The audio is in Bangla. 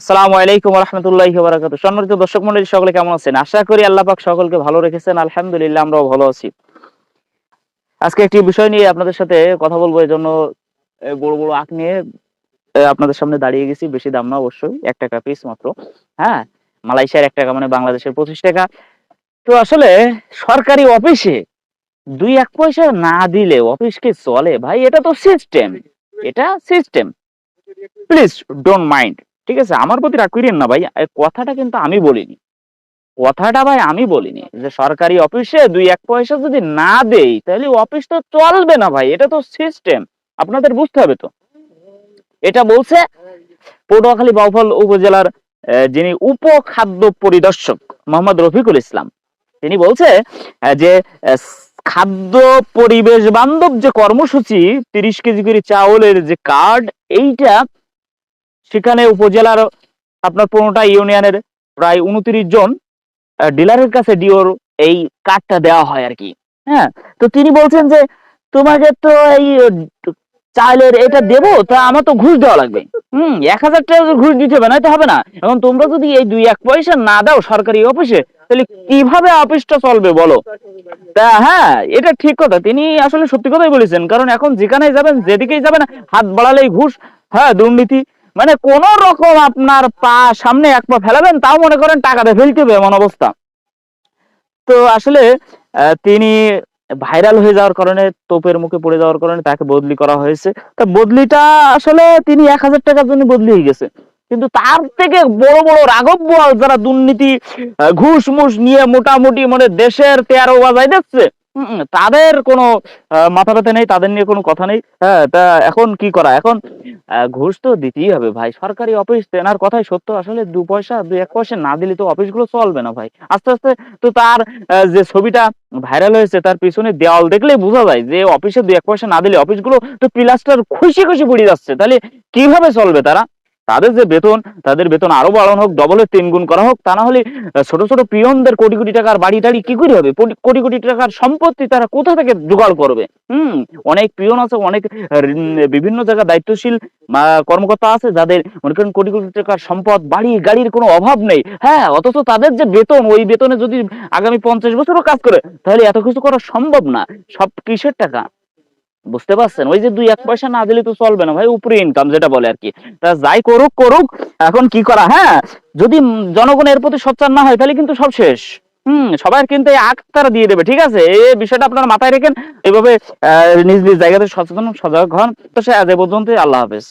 আসসালামু আলাইকুম রহমতুল্লাহি বারাকাত সম্মানিত দর্শক মন্ডলী, সকলে কেমন আছেন? আশা করি আল্লাহ পাক সকলকে ভালো রেখেছেন, আলহামদুলিল্লাহ আমরাও ভালো আছি। আজকে একটি বিষয় নিয়ে আপনাদের সাথে কথা বলব এই জন্য বড় বড় আখ নিয়ে আপনাদের সামনে দাঁড়িয়ে গেছি। বেশি দাম না অবশ্যই, এক টাকা পিস মাত্র হ্যাঁ? মালয়েশিয়ার এক টাকা মানে বাংলাদেশের পঁচিশ টাকা। তো আসলে সরকারি অফিসে দুই এক পয়সা না দিলে অফিস কি চলে? ভাই, এটা তো সিস্টেম এটা সিস্টেম প্লিজ ডোন্ট মাইন্ড ঠিক আছে? আমার প্রতি রাগ করিয়েন না ভাই। কথাটা কিন্তু আমি বলিনি। কথাটা ভাই আমি বলিনি যে সরকারি অফিসে দুই এক পয়সা যদি না দেই, তাহলে অফিস তো চলবে না ভাই। এটা তো সিস্টেম আপনাদের বুঝতে হবে তো। এটা বলছে পটুয়াখালী বাউফল উপজেলার যিনি উপখাদ্য পরিদর্শক মোহাম্মদ রফিকুল ইসলাম, তিনি বলছে যে খাদ্য পরিবেশ বান্ধব যে কর্মসূচি, তিরিশ কেজি করে চাউলের যে কার্ড এইটা সেখানে উপজেলার আপনার পনেরোটা ইউনিয়নের প্রায় উনত্রিশ জন ডিলারের কাছে ডিওর এই কার্ডটা দেওয়া হয় আর কি। হ্যাঁ তো তিনি বলছেন যে, তোমাকে তো এই চালের এটা দেবো, তা আমার তো ঘুষ দেওয়া লাগবে। হুম, এক হাজার টাকা ঘুষ দিতে হবে, নয়তো হবে না। এখন তোমরা যদি এই দুই এক পয়সা না দাও সরকারি অফিসে, তাহলে কীভাবে অফিসটা চলবে বলো? তা হ্যাঁ এটা ঠিক কথা। তিনি আসলে সত্যি কথাই বলেছেন, কারণ এখন যেখানে যাবেন, যেদিকেই যাবেন, হাত বাড়ালেই ঘুষ হ্যাঁ দুর্নীতি মানে কোন রকম আপনার পা সামনে এক পা ফেলাবেন তাও মনে করেন টাকাতে ফেলতে হবে এমন অবস্থা। তো আসলে তিনি ভাইরাল হয়ে যাওয়ার কারণে তোপের মুখে পড়ে যাওয়ার কারণে তাকে বদলি করা হয়েছে। তা বদলিটা আসলে তিনি এক হাজার টাকার জন্য বদলি হয়ে গেছে। কিন্তু তার থেকে বড় বড় রাঘব বোয়াল যারা দুর্নীতি ঘুষ মুষ নিয়ে মোটামুটি মানে দেশের তেরো বাজাই দিচ্ছে উম, তাদের কোনো মাথা ব্যথা নেই, তাদের নিয়ে কোনো কথা নেই। হ্যাঁ তা এখন কি করা? এখন ঘুষ তো দিতেই হবে ভাই। সরকারি অফিস তেনার কথাই সত্য। আসলে দু পয়সা, দু এক পয়সা না দিলে তো অফিসগুলো চলবে না ভাই। আস্তে আস্তে তো তার যে ছবিটা ভাইরাল হয়েছে, তার পিছনে দেওয়াল দেখলেই বোঝা যায় যে অফিসে দু এক পয়সা না দিলে অফিসগুলো তো পিলাস্টার খুশি খুশি পড়ে যাচ্ছে। তাহলে কীভাবে চলবে তারা? তাদের যে বেতন, তাদের বেতন আরও বাড়ানো হোক ডবলের তিন গুণ করা হোক, তা না হলে ছোট ছোট পিয়নদের কোটি কোটি টাকার বাড়ি টাড়ি কি করে হবে? কোটি- কোটি টাকার সম্পত্তি তারা কোথা থেকে জোগাড় করবে? হুম, অনেক পিয়ন আছে, অনেক বিভিন্ন জায়গায় দায়িত্বশীল কর্মকর্তা আছে, যাদের মনে করেন কোটি কোটি টাকার সম্পদ, বাড়ি, গাড়ির কোনো অভাব নেই। হ্যাঁ অথচ তাদের যে বেতন, ওই বেতনে যদি আগামী পঞ্চাশ বছরও কাজ করে, তাহলে এত কিছু করা সম্ভব না। সব কিসের টাকা? বুঝতে পারছেন? ওই যে দুই এক পয়সা না দিলে তো চলবে না। ভাই, উপরে ইনকাম যেটা বলে আর কি। তা যাই করুক করুক, এখন কি করা? হ্যাঁ যদি জনগণ এর প্রতি সচ্চার না হয়, তাহলে কিন্তু সব শেষ। হম, সবাই কিন্তু এই আখ তারা দিয়ে দেবে, ঠিক আছে? এই বিষয়টা আপনার মাথায় রেখেন। এইভাবে নিজ নিজ জায়গাতে সচেতন, সজাগ হন। তো সে আজ এ পর্যন্তই। আল্লাহ হাফেজ।